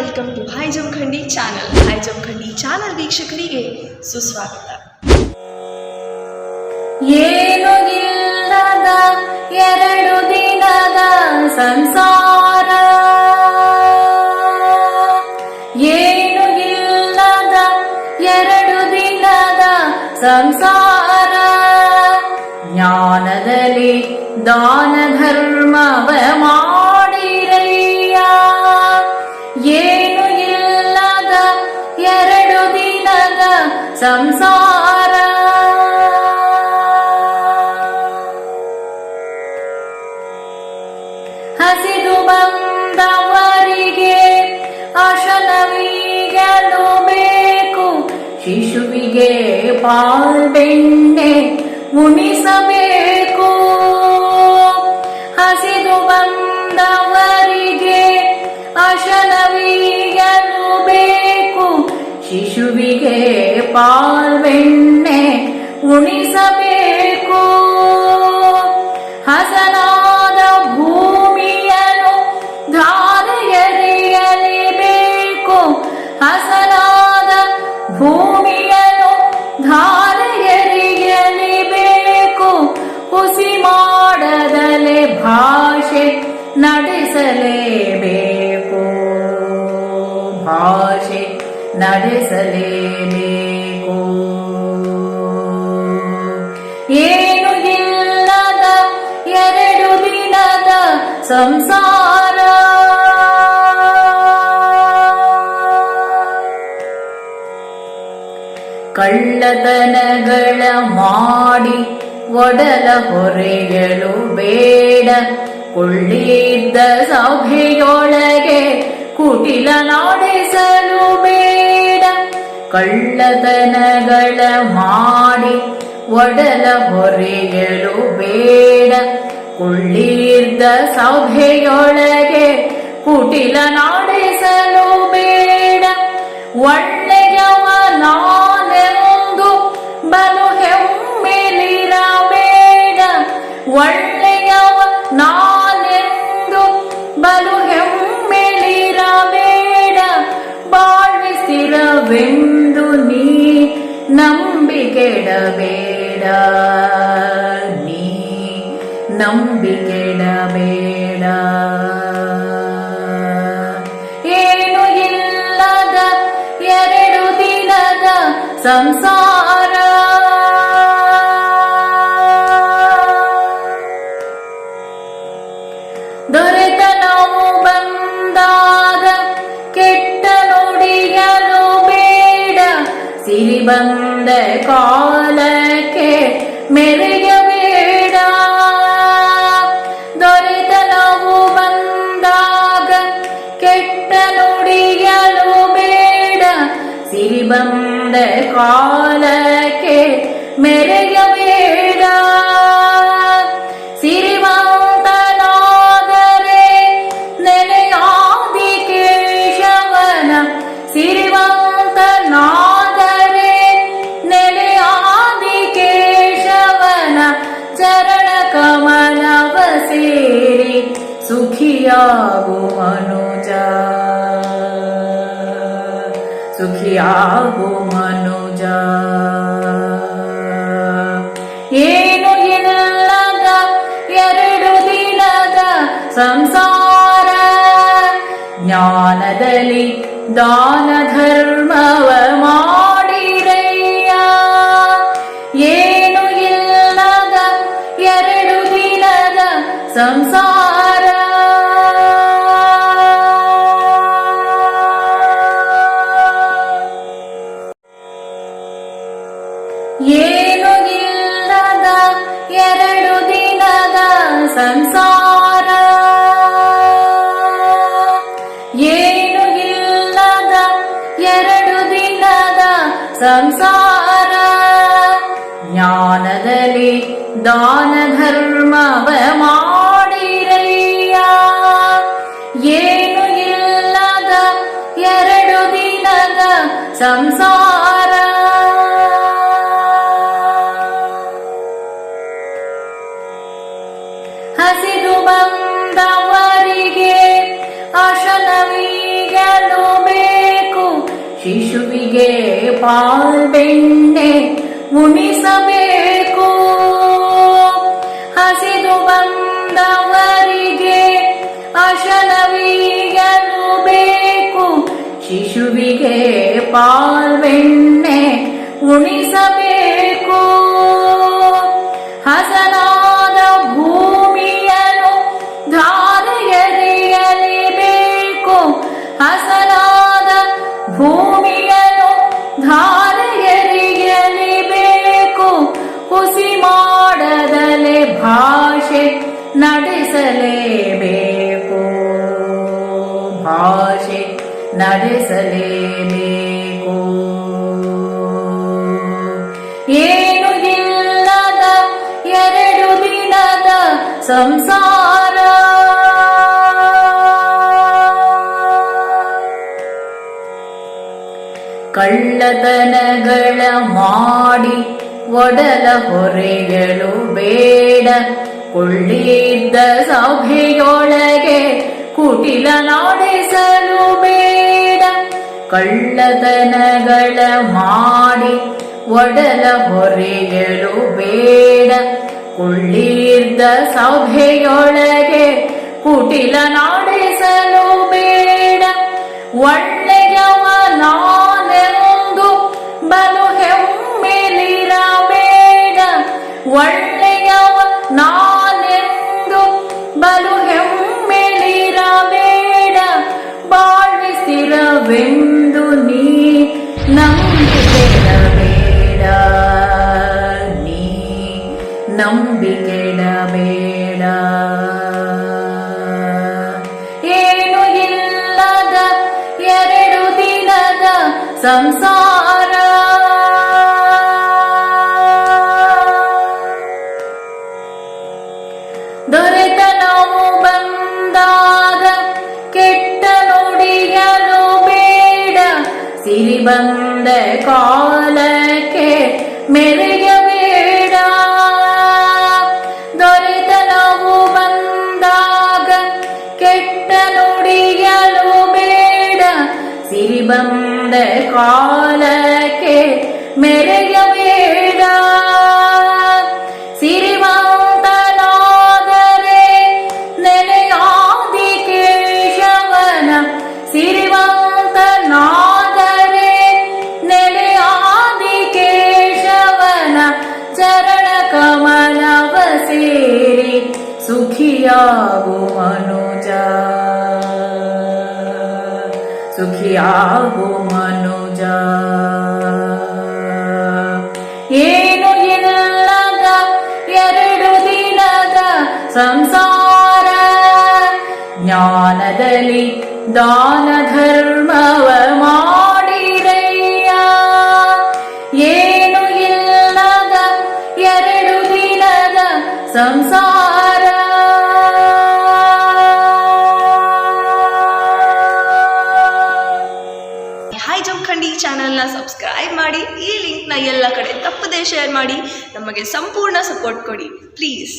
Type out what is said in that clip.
Welcome to hi Jamkhandi channel hi Jamkhandi channel ವೀಕ್ಷಕರಿಗೆ ಸುಸ್ವಾಗತ. ಏನು ಎರಡು ದಿನದ ಸಂಸಾರ. ಏನು ಎರಡು ದಿನದ ಸಂಸಾರ. ಜ್ಞಾನದಲ್ಲಿ ದಾನ ಧರ್ಮವ ಸಂಸಾರ. ಹಸಿದು ಬಂದವರಿಗೆ ಅಶನವೀಗಲು ಬೇಕು. ಶಿಶುವಿಗೆ ಪಾಲ್ಬೆಣ್ಣೆ ಉಣಿಸಬೇಕು. ಹಸಿದು ಬಂದವರಿಗೆ ಶಿಶುವಿಗೆ ಪಾಲ್ವೆಣ್ಣೆ ಉಣಿಸಬೇಕು. ಹಸನಾದ ಭೂಮಿಯನ್ನು ಧಾರೆಯರಿಯಲೇಬೇಕು ಹಸನಾದ ಭೂಮಿಯನ್ನು ಧಾರೆಯರಿಯಲೇಬೇಕು ಹುಸಿ ಮಾಡದಲೆ ಭಾಷೆ ನಡೆಸಲೇಬೇಕು. ಭಾಷೆ ನಡೆಸಲೇಬೇಕು ಏನು ಇಲ್ಲದ ಎರಡು ದಿನದ ಸಂಸಾರ. ಕಳ್ಳತನಗಳ ಮಾಡಿ ಒಡಲ ಹೊರೆಯಲು ಬೇಡ. ಕೊಳ್ಳಿದ್ದ ಸಭೆಯೊಳಗೆ ಕುಟಿಲ ನಡೆಸಲು ಬೇಡ ಕಳ್ಳತನಗಳ ಮಾಡಿ ಒಡಲ ಹೊರೆಯಲು ಬೇಡ. ಕೊಳ್ಳಿದ್ದ ಸಭೆಯೊಳಗೆ ಕುಟಿಲ ನಾಡಿಸಲು ಬೇಡ. ಒಳ್ಳೆಯವ ನಾನೆಂದು ಬಲು ಹೆಮ್ಮೆಲಿರಬೇಡ ಒಳ್ಳೆಯವ ನಾನೆಂದು ಬಲು ಹೆಮ್ಮೆಲಿರಬೇಡ ನೀ ನಂಬಿಕೆಡಬೇಡ. ನೀ ನಂಬಿಕೆಡಬೇಡ. ಏನು ಇಲ್ಲದ ಎರಡು ದಿನದ ಸಂಸಾರ വந்த കാലക്കെ മെരുക വേട. ദൊരിത നോവു വന്താക കെട്ട നുടിയലു വേട സിരി മെരുക ಸುಖಿಯಾಗು ಮನುಜ? ಏನು ಇಲ್ಲದ ಎರಡು ದಿನದ ಸಂಸಾರ. ಜ್ಞಾನದಲ್ಲಿ ದಾನ ಧರ್ಮವ ಸಂಸಾರ. ಏನು ಇಲ್ಲದ ಎರಡು ದಿನದ ಸಂಸಾರ. ಜ್ಞಾನದಲ್ಲಿ ದಾನ ಧರ್ಮವ ಮಾಡಿರಯ್ಯ ಏನು ಇಲ್ಲದ ಎರಡು ದಿನದ ಸಂಸಾರ. ಹಸಿದು ಬಂದವರಿಗೆ ಅಶನವೀಗಲು ಶಿಶುವಿಗೆ ಪಾಲ್ಬೆಣ್ಣೆ ಉಣಿಸಬೇಕು. ಹಸಿದು ಬಂದವರಿಗೆ ಅಶನವೀಯಲು ಬೇಕು. ಶಿಶುವಿಗೆ ಪಾಲ್ಬೆಣ್ಣೆ ಉಣಿಸಬೇಕು. ಭಾಷೆ ನಡೆಸಲೇಬೇಕು. ಏನು ಇಲ್ಲದ ಎರಡು ದಿನದ ಸಂಸಾರ. ಕಳ್ಳತನಗಳ ಮಾಡಿ ಒಡಲ ಹೊರೆಯಲು ಬೇಡ. ಕೊಳ್ಳಿದ್ದ ಸಭೆಯೊಳಗೆ ಕುಟಿಲ ಬೇಡ ಕಳ್ಳತನಗಳ ಮಾಡಿ ಒಡಲ ಹೊರೆಯಲು ಬೇಡ. ಕೊಳ್ಳಿದ್ದ ಸಭೆಯೊಳಗೆ ಕುಟಿಲ ನಾಡಿಸಲು ಬೇಡ. ಒಳ್ಳೆಯವ ನಾನೆಂದು ಬಂದ ಕಾಲಕ್ಕೆ ಮೆರೆಯಬೇಡ ದೊರೆತನವು ಬಂದಾಗ ಕೆಟ್ಟ ನುಡಿಯಲು ಬೇಡ ಸಿರಿ ಬಂದ ಕಾಲಕ್ಕೆ ಮೆರೆಯಬೇಡ ಸುಖಿಯಾಗು ಮನುಜ ಸುಖಿಯಾಗು ಮನುಜ ಏನು ಇಲ್ಲದ ಎರಡು ದಿನದ ಸಂಸಾರ ಜ್ಞಾನದಲ್ಲಿ ದಾನ ಧರ್ಮವ ಚಾನಲ್ನ ಸಬ್ಸ್ಕ್ರೈಬ್ ಮಾಡಿ, ಈ ಲಿಂಕ್ನ ಎಲ್ಲ ಕಡೆ ತಪ್ಪದೇ ಶೇರ್ ಮಾಡಿ, ನಮಗೆ ಸಂಪೂರ್ಣ ಸಪೋರ್ಟ್ ಕೊಡಿ ಪ್ಲೀಸ್